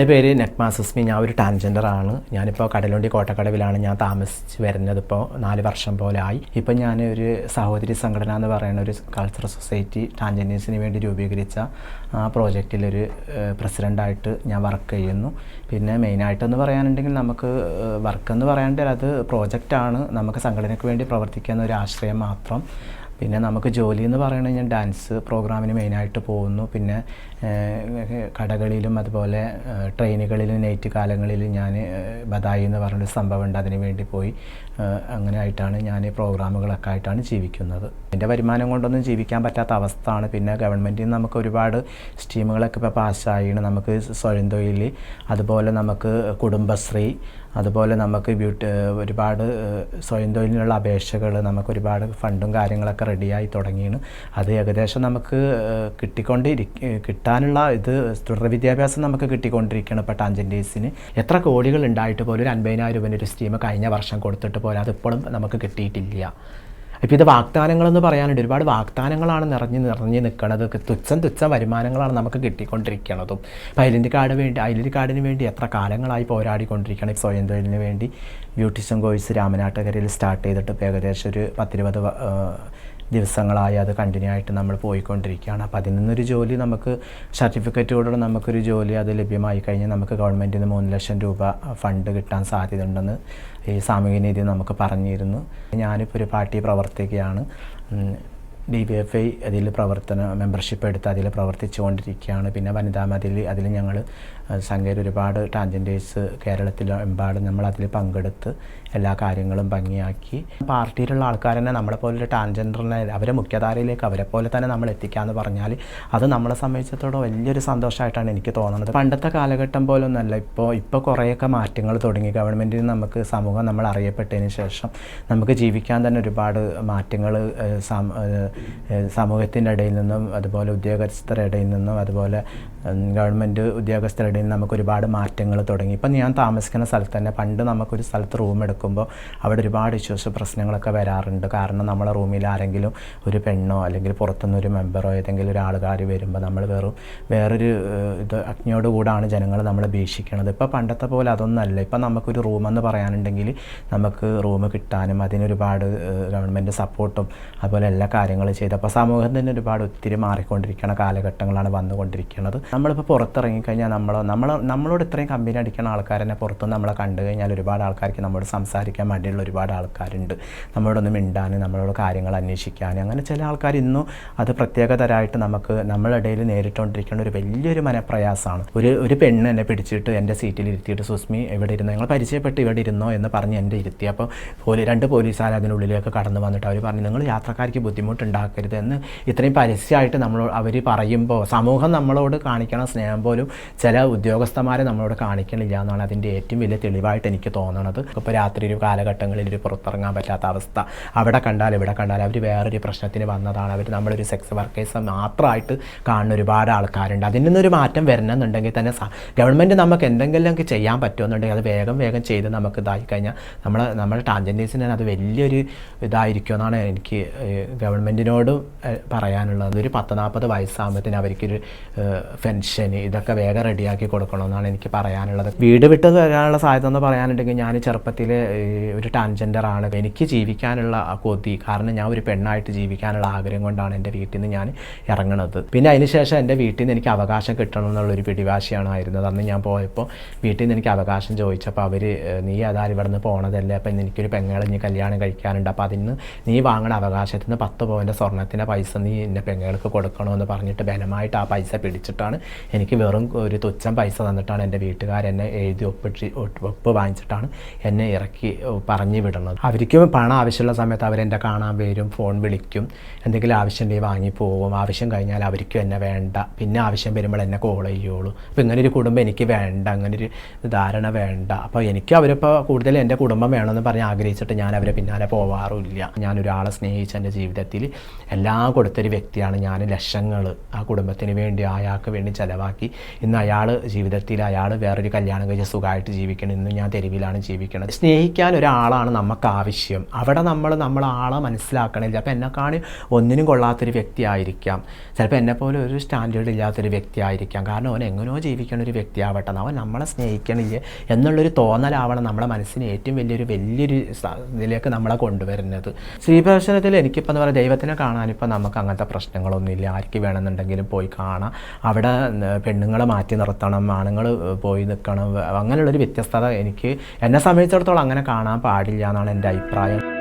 എന്റെ പേര് സുസ്മി. ഞാൻ ഒരു ട്രാൻസ്ജെൻഡറാണ് ഞാനിപ്പോൾ കടലുണ്ടി കോട്ടക്കടവിലാണ് ഞാൻ താമസിച്ച് വരുന്നത്. ഇപ്പോൾ നാല് വർഷം പോലെ ആയി. ഇപ്പം ഞാൻ ഒരു സഹോദരി സംഘടന എന്ന് പറയുന്ന ഒരു കൾച്ചറൽ സൊസൈറ്റി ട്രാൻസ്ജെൻഡേഴ്സിന് വേണ്ടി രൂപീകരിച്ച ആ പ്രോജക്റ്റിലൊരു പ്രസിഡന്റായിട്ട് ഞാൻ വർക്ക് ചെയ്യുന്നു. പിന്നെ മെയിനായിട്ടെന്ന് പറയാനുണ്ടെങ്കിൽ നമുക്ക് വർക്ക് എന്ന് പറയാണ്ട് അത് പ്രോജക്റ്റാണ് നമുക്ക് സംഘടനയ്ക്ക് വേണ്ടി പ്രവർത്തിക്കുന്ന ഒരു ആശ്രയം മാത്രം. പിന്നെ നമുക്ക് ജോലി എന്ന് പറയുന്നത് ഞാൻ ഡാൻസ് പ്രോഗ്രാമിന് മെയിനായിട്ട് പോകുന്നു. പിന്നെ കടകളിലും അതുപോലെ ട്രെയിനുകളിലും നൈറ്റ് കാലങ്ങളിലും ഞാൻ ബദായി എന്ന് പറഞ്ഞൊരു സംഭവമുണ്ട്. അതിന് വേണ്ടി പോയി അങ്ങനെ ആയിട്ടാണ് ഞാൻ പ്രോഗ്രാമുകളൊക്കെ ആയിട്ടാണ് ജീവിക്കുന്നത്. എന്റെ വരുമാനം കൊണ്ടൊന്നും ജീവിക്കാൻ പറ്റാത്ത അവസ്ഥയാണ്. പിന്നെ ഗവൺമെന്റിൽ നിന്ന് നമുക്ക് ഒരുപാട് സ്കീമുകളൊക്കെ ഇപ്പോൾ പാസ്സായിണ്. നമുക്ക് സ്വയം തൊഴിൽ അതുപോലെ നമുക്ക് കുടുംബശ്രീ അതുപോലെ നമുക്ക് ബ്യൂട്ടി ഒരുപാട് സ്വയം തൊഴിലിനുള്ള അപേക്ഷകൾ നമുക്ക് ഒരുപാട് ഫണ്ടും കാര്യങ്ങളൊക്കെ റെഡിയായി തുടങ്ങിയാണ് അത് ഏകദേശം നമുക്ക് കിട്ടിക്കൊണ്ടിരി കിട്ടാനുള്ള ഇത് തുടർ വിദ്യാഭ്യാസം നമുക്ക് കിട്ടിക്കൊണ്ടിരിക്കുകയാണ് ഇപ്പോൾ ടാൻജന്റേഴ്സിന് എത്ര കോടികൾ ഉണ്ടായിട്ട് പോലും ഒരു അൻപതിനായിരം രൂപേന്റെ ഒരു സ്കീം കഴിഞ്ഞ വർഷം കൊടുത്തിട്ട് പോലും അതിപ്പോഴും നമുക്ക് കിട്ടിയിട്ടില്ല. ഇപ്പോൾ ഇത് വാഗ്ദാനങ്ങളെന്ന് പറയാനുണ്ട്. ഒരുപാട് വാഗ്ദാനങ്ങളാണ് നിറഞ്ഞ് നിറഞ്ഞ് നിൽക്കുന്നത് തുച്ഛം തുച്ഛം വരുമാനങ്ങളാണ് നമുക്ക് കിട്ടിക്കൊണ്ടിരിക്കുന്നതും ഇപ്പോൾ ഐലൻഡ് കാർഡ് വേണ്ടി ഐലൻഡ് കാർഡിന് വേണ്ടി എത്ര കാലങ്ങളായി പോരാടിക്കൊണ്ടിരിക്കണം സ്വയം തൊഴിലിന് വേണ്ടി ബ്യൂട്ടീഷ്യൻ കോഴ്സ് രാമനാട്ടകരയിൽ സ്റ്റാർട്ട് ചെയ്തിട്ട് ഇപ്പോൾ ഏകദേശം ഒരു പത്തിരുപത് ദിവസങ്ങളായി അത് കണ്ടിന്യൂ ആയിട്ട് നമ്മൾ പോയിക്കൊണ്ടിരിക്കുകയാണ്. അപ്പോൾ അതിൽ നിന്നൊരു ജോലി നമുക്ക് സർട്ടിഫിക്കറ്റോടുകൂടെ നമുക്കൊരു ജോലി അത് ലഭ്യമായി കഴിഞ്ഞാൽ നമുക്ക് ഗവൺമെന്റിൽ നിന്ന് മൂന്ന് ലക്ഷം രൂപ ഫണ്ട് കിട്ടാൻ സാധ്യതയുണ്ടെന്ന് ഈ സാമൂഹ്യനീതി നമുക്ക് പറഞ്ഞിരുന്നു. ഞാനിപ്പോൾ ഒരു പാർട്ടി പ്രവർത്തിക്കുകയാണ്. ഡി ബി എഫ് ഐ അതിൽ പ്രവർത്തന മെമ്പർഷിപ്പ് എടുത്ത് അതിൽ പ്രവർത്തിച്ചുകൊണ്ടിരിക്കുകയാണ്. പിന്നെ വനിതാ മതിൽ അതിൽ ഞങ്ങൾ സംഘയിൽ ഒരുപാട് ട്രാൻജന്റേഴ്സ് കേരളത്തിലെമ്പാടും നമ്മൾ അതിൽ പങ്കെടുത്ത് എല്ലാ കാര്യങ്ങളും ഭംഗിയാക്കി. പാർട്ടിയിലുള്ള ആൾക്കാർ തന്നെ നമ്മളെപ്പോലൊരു ടാൻജൻഡറിനെ അവരെ മുഖ്യധാരയിലേക്ക് അവരെ പോലെ തന്നെ നമ്മൾ എത്തിക്കാന്ന് പറഞ്ഞാൽ അത് നമ്മളെ സംബന്ധിച്ചിടത്തോളം വലിയൊരു സന്തോഷമായിട്ടാണ് എനിക്ക് തോന്നുന്നത്. പണ്ടത്തെ കാലഘട്ടം പോലൊന്നുമല്ല ഇപ്പോൾ ഇപ്പോൾ കുറേയൊക്കെ മാറ്റങ്ങൾ തുടങ്ങി. ഗവൺമെന്റിൽ നമുക്ക് സമൂഹം നമ്മൾ അറിയപ്പെട്ടതിന് ശേഷം നമുക്ക് ജീവിക്കാൻ തന്നെ ഒരുപാട് മാറ്റങ്ങൾ സമൂഹത്തിന്റെ ഇടയിൽ നിന്നും അതുപോലെ ഉദ്യോഗസ്ഥരുടെ ഇടയിൽ നിന്നും അതുപോലെ ഗവൺമെന്റ് ഉദ്യോഗസ്ഥരുടെ ഇടയിൽ നമുക്ക് ഒരുപാട് മാറ്റങ്ങൾ തുടങ്ങി. ഇപ്പം ഞാൻ താമസിക്കുന്ന സ്ഥലത്ത് തന്നെ പണ്ട് നമുക്കൊരു സ്ഥലത്ത് റൂം എടുക്കുമ്പോൾ അവിടെ ഒരുപാട് ഇഷ്യൂസ് പ്രശ്നങ്ങളൊക്കെ വരാറുണ്ട്. കാരണം നമ്മളെ റൂമിൽ ആരെങ്കിലും ഒരു പെണ്ണോ അല്ലെങ്കിൽ പുറത്തുനിന്ന് ഒരു മെമ്പറോ ഏതെങ്കിലും ഒരു ആൾക്കാർ വരുമ്പോൾ നമ്മൾ വെറും വേറൊരു ഇത് അഗ്നിയോട് കൂടാണ് ജനങ്ങൾ നമ്മളെ ഭീഷിക്കുന്നത് ഇപ്പോൾ പണ്ടത്തെ പോലെ അതൊന്നല്ല. ഇപ്പം നമുക്കൊരു റൂമെന്ന് പറയാനുണ്ടെങ്കിൽ നമുക്ക് റൂം കിട്ടാനും അതിനൊരുപാട് ഗവൺമെന്റ് സപ്പോർട്ടും അതുപോലെ എല്ലാ കാര്യങ്ങളും ചെയ്ത്. അപ്പോൾ സമൂഹം തന്നെ ഒരുപാട് ഒത്തിരി മാറിക്കൊണ്ടിരിക്കുന്ന കാലഘട്ടങ്ങളാണ് വന്നുകൊണ്ടിരിക്കുന്നത്. നമ്മളിപ്പോൾ പുറത്തിറങ്ങിക്കഴിഞ്ഞാൽ നമ്മൾ നമ്മൾ നമ്മളോട് ഇത്രയും കമ്പനി അടിക്കുന്ന ആൾക്കാരെന്നെ പുറത്തുനിന്ന് നമ്മളെ കണ്ടു കഴിഞ്ഞാൽ ഒരുപാട് ആൾക്കാർക്ക് നമ്മളോട് സംസാരിക്കാൻ മടിയുള്ള ഒരുപാട് ആൾക്കാരുണ്ട്. നമ്മളോടൊന്ന് മിണ്ടാൻ നമ്മളോട് കാര്യങ്ങൾ അന്വേഷിക്കാൻ. അങ്ങനെ ചില ആൾക്കാർ ഇന്നും അത് പ്രത്യേകതരായിട്ട് നമുക്ക് നമ്മളിടയിൽ നേരിട്ടുകൊണ്ടിരിക്കുന്ന ഒരു വലിയൊരു മനപ്രയാസമാണ്. ഒരു ഒരു പെണ്ണ് എന്നെ പിടിച്ചിട്ട് എന്റെ സീറ്റിൽ ഇരുത്തിയിട്ട് സുസ്മി എവിടെ ഇരുന്നോ? ഞങ്ങൾ പരിചയപ്പെട്ട് ഇവിടെ ഇരുന്നോ? എന്ന് പറഞ്ഞ് എന്റെ ഇരുത്തി. അപ്പോൾ പോലീസ് രണ്ട് പോലീസുകാർ അതിനുള്ളിലേക്ക് കടന്നു വന്നിട്ട് അവർ പറഞ്ഞു നിങ്ങൾ യാത്രക്കാർക്ക് ബുദ്ധിമുട്ടുണ്ടാക്കരുത് എന്ന് ഇത്രയും പരസ്യമായിട്ട് നമ്മൾ അവർ പറയുമ്പോൾ സമൂഹം നമ്മളോട് കാണിക്കണ സ്നേഹം പോലും ചില ഉദ്യോഗസ്ഥന്മാരെ നമ്മളോട് കാണിക്കണില്ല എന്നാണ് അതിന്റെ ഏറ്റവും വലിയ തെളിവായിട്ട് എനിക്ക് തോന്നണത്. ഇപ്പോൾ രാത്രി ഒരു കാലഘട്ടങ്ങളിൽ ഒരു പുറത്തിറങ്ങാൻ പറ്റാത്ത അവസ്ഥ. അവിടെ കണ്ടാൽ ഇവിടെ കണ്ടാൽ അവർ വേറൊരു പ്രശ്നത്തിന് വന്നതാണ്. അവർ നമ്മളൊരു സെക്സ് വർക്കേഴ്സ് മാത്രമായിട്ട് കാണുന്ന ഒരുപാട് ആൾക്കാരുണ്ട്. അതിൽ നിന്നൊരു മാറ്റം വരണമെന്നുണ്ടെങ്കിൽ തന്നെ ഗവൺമെന്റ് നമുക്ക് എന്തെങ്കിലും ചെയ്യാൻ പറ്റുമെന്നുണ്ടെങ്കിൽ അത് വേഗം വേഗം ചെയ്ത് നമുക്ക് ഇതായി കഴിഞ്ഞാൽ നമ്മൾ നമ്മുടെ ടാൻജന്റീസിന് അത് വലിയൊരു ഇതായിരിക്കുമെന്നാണ് എനിക്ക് ഏഹ്, ഗവൺമെന്റിനോട് പറയാനുള്ളത് ഒരു പത്ത് നാൽപ്പത് വയസ്സാകുമ്പോഴത്തേന് അവർക്കൊരു പെൻഷൻ ഇതൊക്കെ വേഗം റെഡിയാക്കി കൊടുക്കണമെന്നാണ് എനിക്ക് പറയാനുള്ളത്. വീട് വിട്ട് വരാനുള്ള സാധ്യത എന്ന് പറയാനുണ്ടെങ്കിൽ ഞാൻ ചെറുപ്പത്തിൽ ഒരു ട്രാൻസ്ജെൻഡറാണ് എനിക്ക് ജീവിക്കാനുള്ള കൊതി കാരണം ഞാൻ ഒരു പെണ്ണായിട്ട് ജീവിക്കാനുള്ള ആഗ്രഹം കൊണ്ടാണ് എന്റെ വീട്ടിൽ നിന്ന് ഞാൻ ഇറങ്ങണത്. പിന്നെ അതിനുശേഷം എന്റെ വീട്ടിൽ നിന്ന് എനിക്ക് അവകാശം കിട്ടണം എന്നുള്ളൊരു പിടിവാശിയാണ് അന്ന് ഞാൻ പോയപ്പോൾ വീട്ടിൽ നിന്ന് എനിക്ക് അവകാശം ചോദിച്ചപ്പോൾ അവർ നീ അതാ ഇവിടെ നിന്ന് പോണതല്ലേ? അപ്പം എനിക്കൊരു പെങ്ങളെ ഇനി കല്യാണം കഴിക്കാനുണ്ട്. അപ്പോൾ അതിന് നീ വാങ്ങണ അവകാശത്തിന് പത്ത് പവന്റെ സ്വർണത്തിന്റെ പൈസ നീ എന്റെ പെങ്ങൾക്ക് കൊടുക്കണമെന്ന് പറഞ്ഞിട്ട് ബലമായിട്ട് ആ പൈസ പിടിച്ചിട്ടാണ് എനിക്ക് വെറും ഒരു തുച്ഛം പൈസ തന്നിട്ടാണ് എന്റെ വീട്ടുകാരെന്നെ എഴുതി ഒപ്പിട്ട് ഒപ്പ് വാങ്ങിച്ചിട്ടാണ് എന്നെ ഇറക്കി പറഞ്ഞു വിടുന്നത്. അവർക്കും പണം ആവശ്യമുള്ള സമയത്ത് അവരെന്റെ കാണാൻ വരും ഫോൺ വിളിക്കും. എന്തെങ്കിലും ആവശ്യം ഉണ്ടെങ്കിൽ വാങ്ങിപ്പോവും ആവശ്യം കഴിഞ്ഞാൽ അവർക്കും എന്നെ വേണ്ട. പിന്നെ ആവശ്യം വരുമ്പോൾ എന്നെ കോൾ ചെയ്യുള്ളൂ. അപ്പോൾ ഇങ്ങനെ ഒരു കുടുംബം എനിക്ക് വേണ്ട. അങ്ങനെ ഒരു ധാരണ വേണ്ട. അപ്പോൾ എനിക്ക് അവരിപ്പോൾ കൂടുതൽ എന്റെ കുടുംബം വേണമെന്ന് പറഞ്ഞ് ആഗ്രഹിച്ചിട്ട് ഞാൻ അവരെ പിന്നാലെ പോവാറുമില്ല. ഞാനൊരാളെ സ്നേഹിച്ച് എന്റെ ജീവിതത്തിൽ എല്ലാം കൊടുത്തൊരു വ്യക്തിയാണ് ഞാൻ ലക്ഷങ്ങൾ ആ കുടുംബത്തിന് വേണ്ടി അയാൾക്ക് വേണ്ടി ചിലവാക്കി. ഇന്ന് അയാൾ ജീവിതത്തിൽ അയാൾ വേറൊരു കല്യാണം കഴിച്ച് സുഖമായിട്ട് ജീവിക്കണം. ഇന്ന് ഞാൻ തെരുവിലാണ് ജീവിക്കുന്നത് സ്നേഹിക്കാൻ ഒരാളാണ് നമുക്ക് ആവശ്യം. അവിടെ നമ്മൾ നമ്മൾ ആളെ മനസ്സിലാക്കണില്ല. അപ്പോൾ എന്നെക്കാണ് ഒന്നിനും കൊള്ളാത്തൊരു വ്യക്തിയായിരിക്കാം. ചിലപ്പോൾ എന്നെപ്പോലെ ഒരു സ്റ്റാൻഡേർഡ് ഇല്ലാത്തൊരു വ്യക്തിയായിരിക്കാം. കാരണം അവൻ എങ്ങനെയോ ജീവിക്കണ ഒരു വ്യക്തിയാവട്ടെ. അവൻ നമ്മളെ സ്നേഹിക്കണില്ലേ എന്നുള്ളൊരു തോന്നലാവണം നമ്മുടെ മനസ്സിന് ഏറ്റവും വലിയൊരു വലിയൊരു ഇതിലേക്ക് നമ്മളെ കൊണ്ടുവരുന്നത്. ശ്രീപ്രദർശനത്തിൽ എനിക്കിപ്പോൾ എന്ന് പറയുന്നത് ദൈവത്തിനെ കാണാനിപ്പോൾ നമുക്ക് അങ്ങനത്തെ പ്രശ്നങ്ങളൊന്നുമില്ല. ആർക്ക് വേണമെന്നുണ്ടെങ്കിലും പോയി കാണാം. അവിടെ പെണ്ണുങ്ങളെ മാറ്റി നിർത്തണം ആണുങ്ങൾ പോയി നിൽക്കണം. അങ്ങനെയുള്ളൊരു വ്യത്യസ്തത എനിക്ക് എന്നെ സംബന്ധിച്ചിടത്തോളം അങ്ങനെ കാണാൻ പാടില്ല എന്നാണ് എന്റെ അഭിപ്രായം.